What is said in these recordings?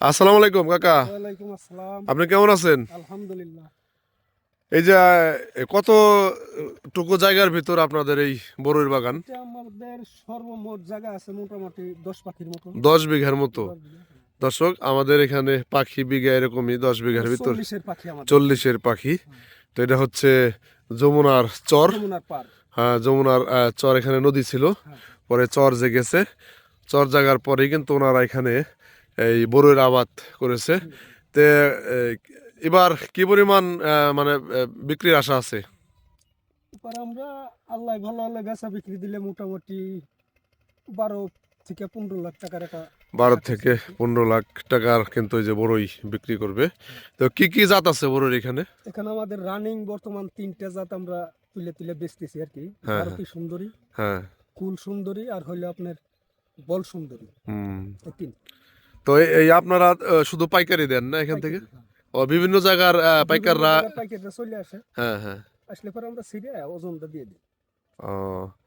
আসসালামু আলাইকুম কাকা। আপনি কেমন আছেন? আলহামদুলিল্লাহ। এই যে কত টুকু জায়গার ভিতর আপনাদের এই বড়ইর বাগান? আমাদের সর্বমোট জায়গা আছে মোটামুটি দশ পাখির মতো। দশ বিঘার মতো। দর্শক আমাদের এখানে পাখি বিঘা এরকমই দশ বিঘার ভিতর। চল্লিশের পাখি আমাদের। চল্লিশের পাখি। তো এটা হচ্ছে যমুনার চর। হ্যাঁ যমুনার চর এখানে নদী ছিল। হ্যাঁ। পরে চর জেগেছে। চর জাগার পরেই কিন্তু ওনারা এখানে এই বড়ইয়ের আবাদ করেছে। তে এবার কি পরিমাণ মানে বিক্রির আশা আছে? এবার আমরা আল্লাহ ভালো হলে বেচা বিক্রি দিলে মোটামুটি বারো থেকে পনেরো লাখ টাকার একটা বারো থেকে পনেরো লাখ টাকার কিন্তু এই যে বড়ই বিক্রি করবে। তো কি কি জাত আছে বড়ইর এখানে? এখানে আমাদের রানিং বর্তমান তিনটা জাত আমরা তুলে তুলে বেচতেছি আর কি। হ্যাঁ, ভারতী সুন্দরী হ্যাঁ। কুল সুন্দরী আর হইল আপনার বল সুন্দরী। হুম। তিন। তো এই- আপনারা শুধু পাইকারি দেন না এখান থেকে? ও বিভিন্ন জায়গার পাইকাররা পাইকাররা চলে আসে। হ্যাঁ হ্যাঁ। আসলে পরে আমরা সিরিয়া ওজনটা দিয়ে দিই।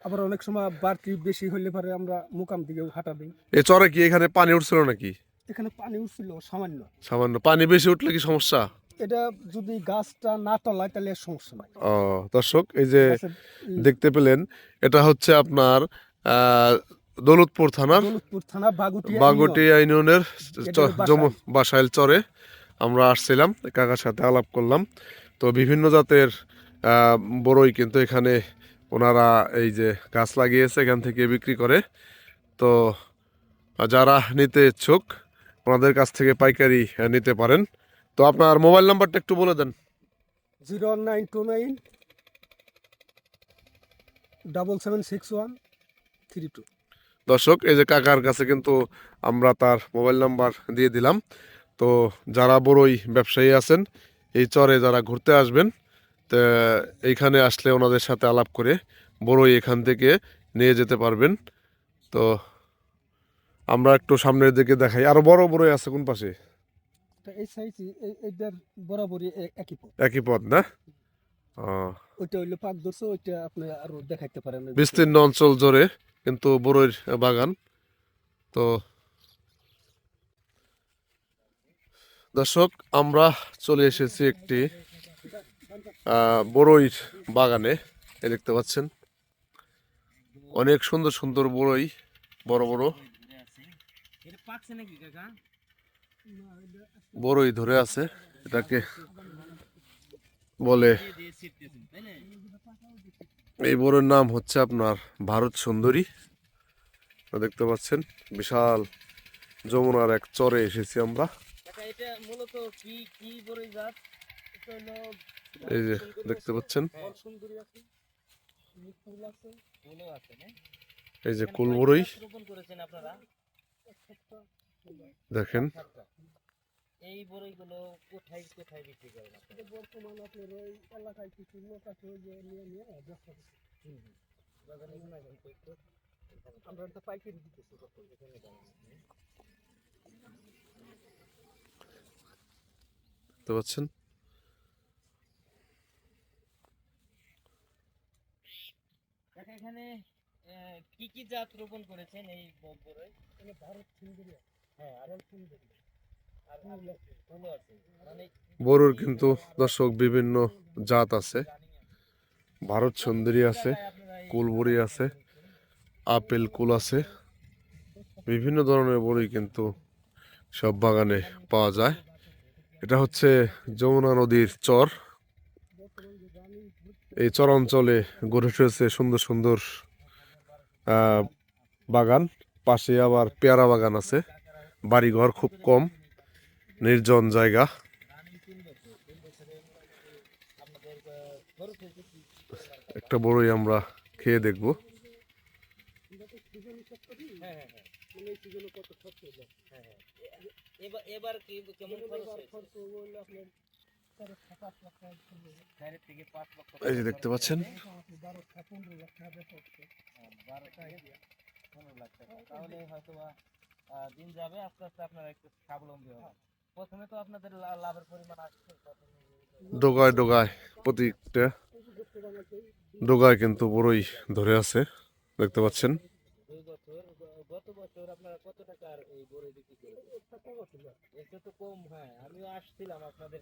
আবার অনেক সময় বাড়তি বেশি হলে পরে আমরা মুকাম দিকেও হাঁটা দিই। এই চরে কি এখানে পানি উঠছিল নাকি? এখানে পানি উঠছিল সামান্য। সামান্য। পানি বেশি উঠলে কি সমস্যা? এটা যদি গাছটা না তলায় তাহলে সমস্যা নাই। ও দর্শক এই যে দেখতে পেলেন এটা হচ্ছে আপনার আহ, দৌলতপুর থানা বাগুটিয়া ইউনিয়নের বাসাইল চরে আমরা আসছিলাম কাকার সাথে আলাপ করলাম। তো বিভিন্ন জাতের বড়ই কিন্তু এখানে ওনারা এই যে গাছ লাগিয়েছে এখান থেকে বিক্রি করে। তো যারা নিতে ইচ্ছুক ওনাদের কাছ থেকে পাইকারি নিতে পারেন। তো আপনার মোবাইল নাম্বারটা একটু বলে দেন। Zero nine two nine double seven six one three two. দর্শক এই যে কাকার কাছে কিন্তু আমরা তার মোবাইল নাম্বার দিয়ে দিলাম। তো যারা বড়ই ব্যবসায়ী আছেন এই চরে যারা ঘুরতে আসবেন তো এইখানে আসলে ওনাদের সাথে আলাপ করে বড়ই এখান থেকে নিয়ে যেতে পারবেন। তো আমরা একটু সামনের দিকে দেখাই। আরও বড় বড়ই আছে কোন পাশে? এই সাইজ এইটার বরাবরই একই পথ। একই পথ না? ওইটা হইল পাক ধরছে ওইটা আপনি আরও দেখাইতে পারেন বিস্তীর্ণ অঞ্চল জুড়ে কিন্তু বড়ইর বাগান। তো দর্শক আমরা চলে এসেছি একটি বড়ইর বাগানে এই দেখতে পাচ্ছেন। অনেক সুন্দর সুন্দর বড়ই বড় বড়। বড়ই ধরে আছে এটাকে বলে এই বড়ের নাম হচ্ছে আপনার ভারত সুন্দরী। দেখতে পাচ্ছেন বিশাল যমুনার এক চরে এসেছি আমরা। কাকা, এটা মূলত কি কি বড়ই জাত? এটা হইল এই যে দেখতে পাচ্ছেন? বল সুন্দরী আছে মিঠুল আছে। ফুলও আছে না? এই যে এখানে কুল কয়টা বড়ই গাছ রোপণ করেছেন আপনারা? দেখেন। এই বড়ইগুলো কোথায় কোথায় বিক্রি করেন আপনারা? এটা বর্তমান আপনার ওই এলাকায় কিছু লোক আছে ওই যে নিয়ে নিয়ে ব্যবসা করছে। বাজারে নিয়ে যাবেন কই তো? আমরা তো পাইকারি দিতেছি। দেখতে পাচ্ছেন এখানে কি কি জাত রোপণ করেছেন এই বড়ই? এখানে ভারত সুন্দরী হ্যাঁ আর সুন্দরী বড়ুর কিন্তু দর্শক বিভিন্ন জাত আছে। ভারত সুন্দরী আছে, কুলবড়ি আছে, আপেল কুল আছে। বিভিন্ন ধরনের বড়ি কিন্তু সব বাগানে পাওয়া যায়। এটা হচ্ছে যমুনা নদীর চর। এই চর অঞ্চলে গড়ে উঠেছে সুন্দর সুন্দর বাগান। পাশে আবার পেয়ারা বাগান আছে। বাড়িঘর খুব কম। নির্জন জায়গা। একটা বড়ই আমরা খেয়ে দেখব। এই যে দেখতে পাচ্ছেন। তাহলে হয়তো দিন যাবে, আস্তে আস্তে আপনারা একটু স্বাবলম্বী হবে প্রথমে তো আপনাদের লাভের পরিমাণ আসছে ডোগায় ডোগায় প্রতিটা ডোগায় কিন্তু বড়ই ধরে আছে দেখতে পাচ্ছেন। দুই বছর গ- গত বছর আপনারা কত টাকার এই বড়ই বিক্রি করেছেন? এটা তো কম হ্যাঁ আমিও আসছিলাম আপনাদের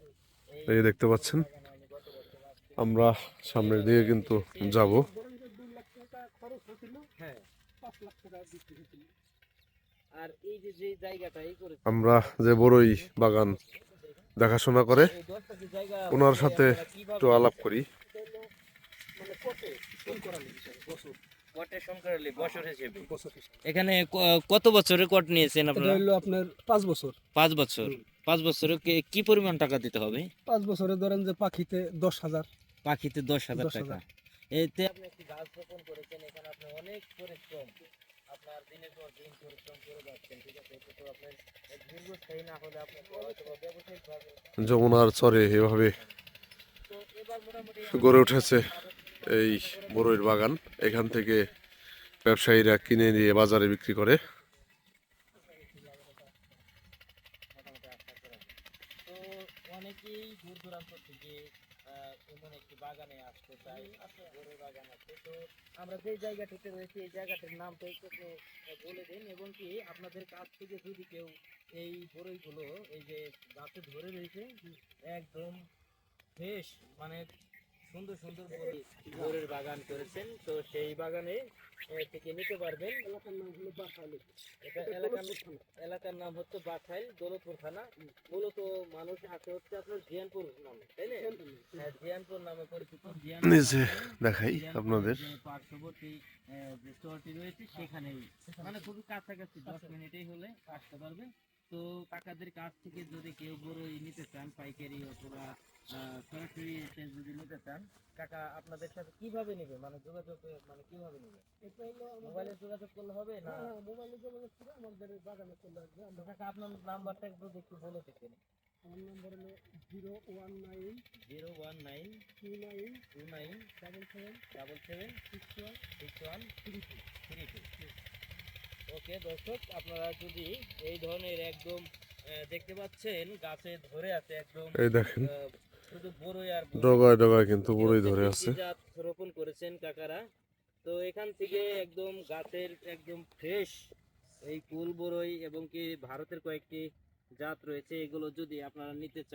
এই দেখতে পাচ্ছেন। আমরা সামনের দিকে কিন্তু যাব। হ্যাঁ। লাখ টাকা আর এই যে যে জায়গাটা এই করে আমরা যে বড়ই বাগান দেখাশোনা করে ওনার সাথে একটু আলাপ করি। মানে বছর। বছর বছর। এখানে কত বছরের কট নিয়েছেন আপনারা? হলো আপনার পাঁচ বছর। পাঁচ বছর। পাঁচ বছরে কে- কি পরিমাণ টাকা দিতে হবে? পাঁচ বছরে ধরেন যে পাখিতে দশ হাজার। পাখিতে দশ হাজার টাকা। হাজার। এতে আপনি একটি গাছ রোপণ করেছেন এখানে আপনি অনেক পরিশ্রম। আপনার দিনের পর দিন পরিশ্রম করে যাচ্ছেন ঠিক আছে? এতে তো আপনার দীর্ঘস্থায়ী না হলে আপনার ব্যবসায়িকভাবে যমুনার চরে এভাবে গড়ে উঠেছে এই বড়ইয়ের বাগান। এখান থেকে ব্যবসায়ীরা কিনে নিয়ে বাজারে বিক্রি করে। মোটামুটি আশা করা যায়। তো অনেকেই দূর দূরান্ত থেকে এমন একটি বাগানে আসতে চায় বড় বাগান আছে। তো আমরা যে জায়গাটিতে রয়েছি, এই জায়গাটির নামটা একটু বলে দিন। এবং কি, আপনাদের কাছ থেকে যদি কেউ এই বড়ইগুলো, এই যে গাছে ধরে রয়েছে, একদম ফ্রেশ মানে সুন্দর সুন্দর বড়ই বাগান করেছেন। তো সেই বাগানে থেকে নিতে পারবেন? এলাকার নাম হলো বাসালি এটা এলাকার এলাকার নাম হচ্ছে বাখাইল দৌলতপুর থানা। মূলত মানুষ আছে হচ্ছে আপনার জিয়ানপুর নামে তাই না? হ্যাঁ, জিয়ানপুর নামে পরিচিত। জিয়ানপুর নিচে দেখাই আপনাদের। পার্শ্ববর্তী আহ, যে স্টোরটি রয়েছে সেখানেই। মানে খুবই কাছাকাছি দশ মিনিটেই হলে আসতে পারবে তো কাকাদের কাছ থেকে যদি কেউ বড়ই নিতে চান পাইকারি অথবা সরাসরি এসে যদি নিতে চান? কাকা আপনাদের সাথে কীভাবে নেবে? মানে যোগাযোগ মানে কীভাবে নেবে? এটা হলো মোবাইলে যোগাযোগ করলে হবে না? হ্যাঁ, মোবাইলে যোগাযোগ করে আমাদের বাগানে চলে আসবে। কাকা আপনার নাম্বারটা একটু একটু বলে দেখেন আমার নম্বর হলো zero one nine zero one nine two nine two nine double seven double seven six one six one three two. Three two. Okay দর্শক আপনারা যদি এই ধরনের একদম আহ, দেখতে পাচ্ছেন গাছে ধরে আছে একদম এই দেখেন। ডগায় ডগায় কিন্তু বড়ই ধরে আছে রোপণ করেছেন কাকারা। তো এখান থেকে একদম গাছের একদম ফ্রেশ এই কুল বড়ই এবং কি ভারতের কয়েকটি জাত রয়েছে, এগুলো যদি আপনারা নিতে চান।